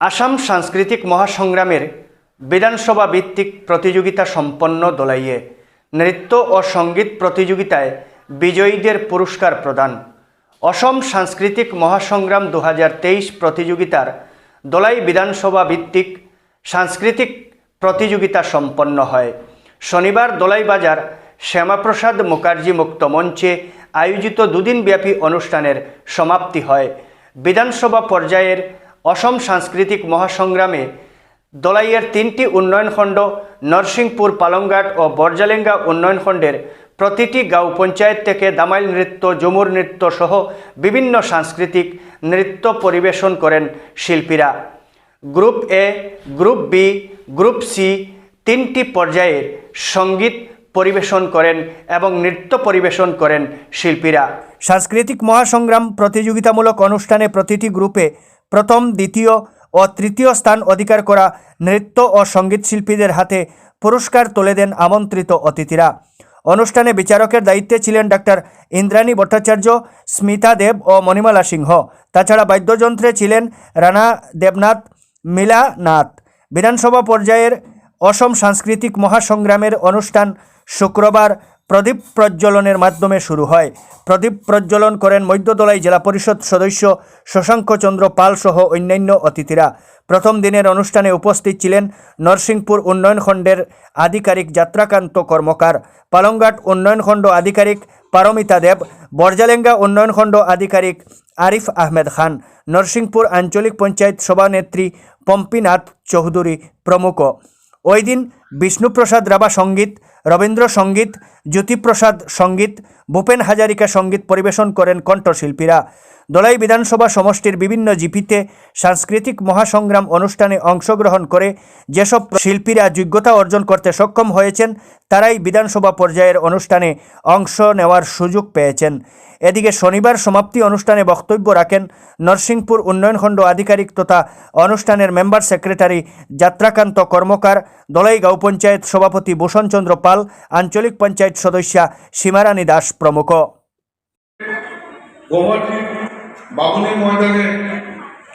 আসাম সাংস্কৃতিক মহাসংগ্রামের বিধানসভা ভিত্তিক প্রতিযোগিতা সম্পন্ন দোলাইয়ে নৃত্য ও সংগীত প্রতিযোগিতায় বিজয়ীদের পুরস্কার প্রদান। অসম সাংস্কৃতিক মহাসংগ্রাম দু হাজার তেইশ প্রতিযোগিতার দোলাই বিধানসভা ভিত্তিক সাংস্কৃতিক প্রতিযোগিতা সম্পন্ন হয়। শনিবার দোলাই বাজার শ্যামাপ্রসাদ মুখার্জি মুক্ত মঞ্চে আয়োজিত দুদিনব্যাপী অনুষ্ঠানের সমাপ্তি হয়। বিধানসভা পর্যায়ের অসম সাংস্কৃতিক মহাসংগ্রামে দলাইয়ের তিনটি উন্নয়ন খণ্ড, নরসিংপুর, পালংঘাট ও বরজালেঙ্গা উন্নয়ন খণ্ডের প্রতিটি গাঁও পঞ্চায়েত থেকে দামাইল নৃত্য, ঝুমুর নৃত্য সহ বিভিন্ন সাংস্কৃতিক নৃত্য পরিবেশন করেন শিল্পীরা। Group A, group B, group C তিনটি পর্যায়ের সংগীত পরিবেশন করেন এবং নৃত্য পরিবেশন করেন শিল্পীরা। সাংস্কৃতিক মহাসংগ্রাম প্রতিযোগিতামূলক অনুষ্ঠানে প্রতিটি গ্রুপে প্রথম, দ্বিতীয় ও তৃতীয় স্থান অধিকার করা নৃত্য ও সংগীত শিল্পীদের হাতে পুরস্কার তুলে দেন আমন্ত্রিত অতিথিরা। অনুষ্ঠানে বিচারকের দায়িত্বে ছিলেন ডাক্তার ইন্দ্রাণী ভট্টাচার্য, স্মিতা দেব ও মণিমালা সিংহ। তাছাড়া বাদ্যযন্ত্রে ছিলেন রানা দেবনাথ, মিলা নাথ। বিধানসভা পর্যায়ের অসম সাংস্কৃতিক মহাসংগ্রামের অনুষ্ঠান শুক্রবার প্রদীপ প্রজ্বলনের মাধ্যমে শুরু হয়। প্রদীপ প্রজ্বলন করেন মধ্যদলাই জেলা পরিষদ সদস্য শশাঙ্ক চন্দ্র পাল সহ অন্যান্য অতিথিরা। প্রথম দিনের অনুষ্ঠানে উপস্থিত ছিলেন নরসিংপুর উন্নয়ন খণ্ডের আধিকারিক যাত্রাকান্ত কর্মকার, পালংঘাট উন্নয়ন খণ্ড আধিকারিক পারমিতা দেব, বরজালেঙ্গা উন্নয়ন খণ্ড আধিকারিক আরিফ আহমেদ খান, নরসিংপুর আঞ্চলিক পঞ্চায়েত সভানেত্রী পম্পিনাথ চৌধুরী প্রমুখ। ওই দিন বিষ্ণুপ্রসাদ রাভা সংগীত, রবীন্দ্র সংগীত, জ্যোতিপ্রসাদ সংগীত, ভূপেন হাজারিকা সংগীত পরিবেশন করেন কণ্ঠশিল্পীরা। দলাই বিধানসভা সমষ্টির বিভিন্ন জিপিতে সাংস্কৃতিক মহাসংগ্রাম অনুষ্ঠানে অংশগ্রহণ করে যেসব শিল্পীরা যোগ্যতা অর্জন করতে সক্ষম হয়েছেন, তারাই বিধানসভা পর্যায়ের অনুষ্ঠানে অংশ নেওয়ার সুযোগ পেয়েছেন। এদিকে শনিবার সমাপ্তি অনুষ্ঠানে বক্তব্য রাখেন নরসিংপুর উন্নয়ন খণ্ড আধিকারিক তথা অনুষ্ঠানের মেম্বার সেক্রেটারি যাত্রাকান্ত কর্মকার, দলাই গাঁও পঞ্চায়েত সভাপতি ভূষণচন্দ্র পাল, আঞ্চলিক পঞ্চায়েত সদস্যা সীমারানী দাস প্রমুখ।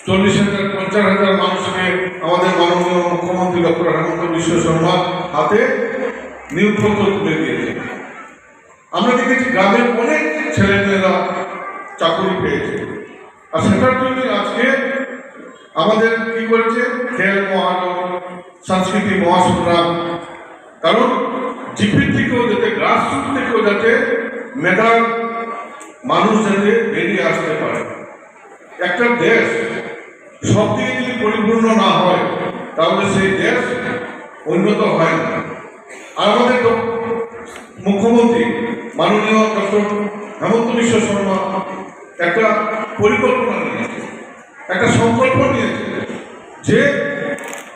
চল্লিশ হাজার, পঞ্চাশ হাজার মানুষকে আমাদের মাননীয় মুখ্যমন্ত্রী ডক্টর হেমন্ত বিশ্ব শর্মা হাতে নিয়োগপত্র তুলে দিয়েছে আমরা দেখেছি গ্রামের অনেক ছেলেমেয়েরা চাকরি পেয়েছে। আর সেটার জন্য আজকে আমাদের কি করেছে? খেল সাংস্কৃতিক মহাসংগ্রাম। কারণ জিপির থেকেও যাতে গ্রাসরুট থেকেও যাতে মেধা মানুষ যাতে বেরিয়ে আসতে পারে। একটা দেশ সব দিকে যদি পরিপূর্ণ না হয়, তাহলে সেই দেশ উন্নত হয় না। আর আমাদের মুখ্যমন্ত্রী মাননীয় ডক্টর হেমন্ত বিশ্ব শর্মা একটা পরিকল্পনা নিয়েছে, একটা সংকল্প নিয়েছে যে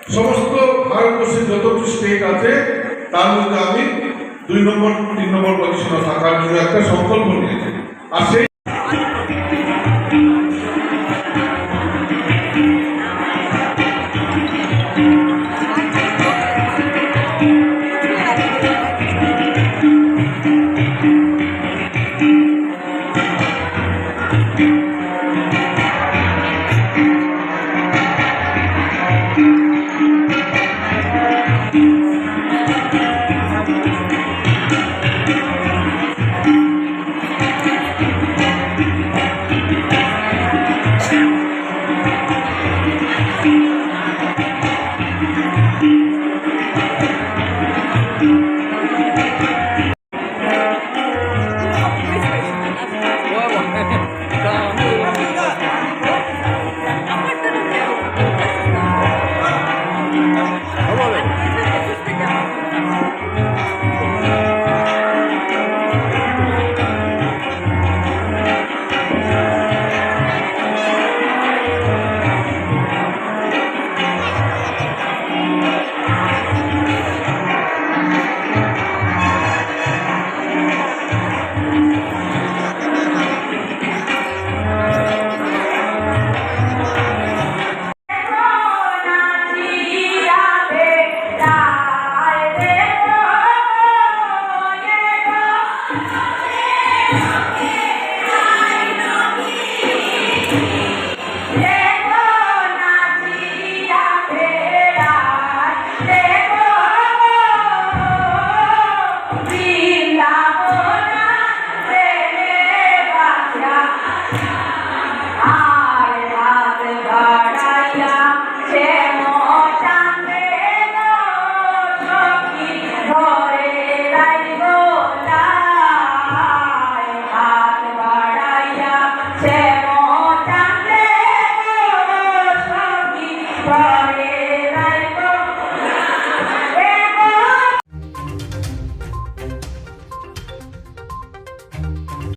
সমস্ত ভারতবর্ষের যতটি স্টেট আছে, তার মধ্যে আমি দুই নম্বর, তিন নম্বর পজিশনে থাকার জন্য একটা সংকল্প নিয়েছি। আর সেই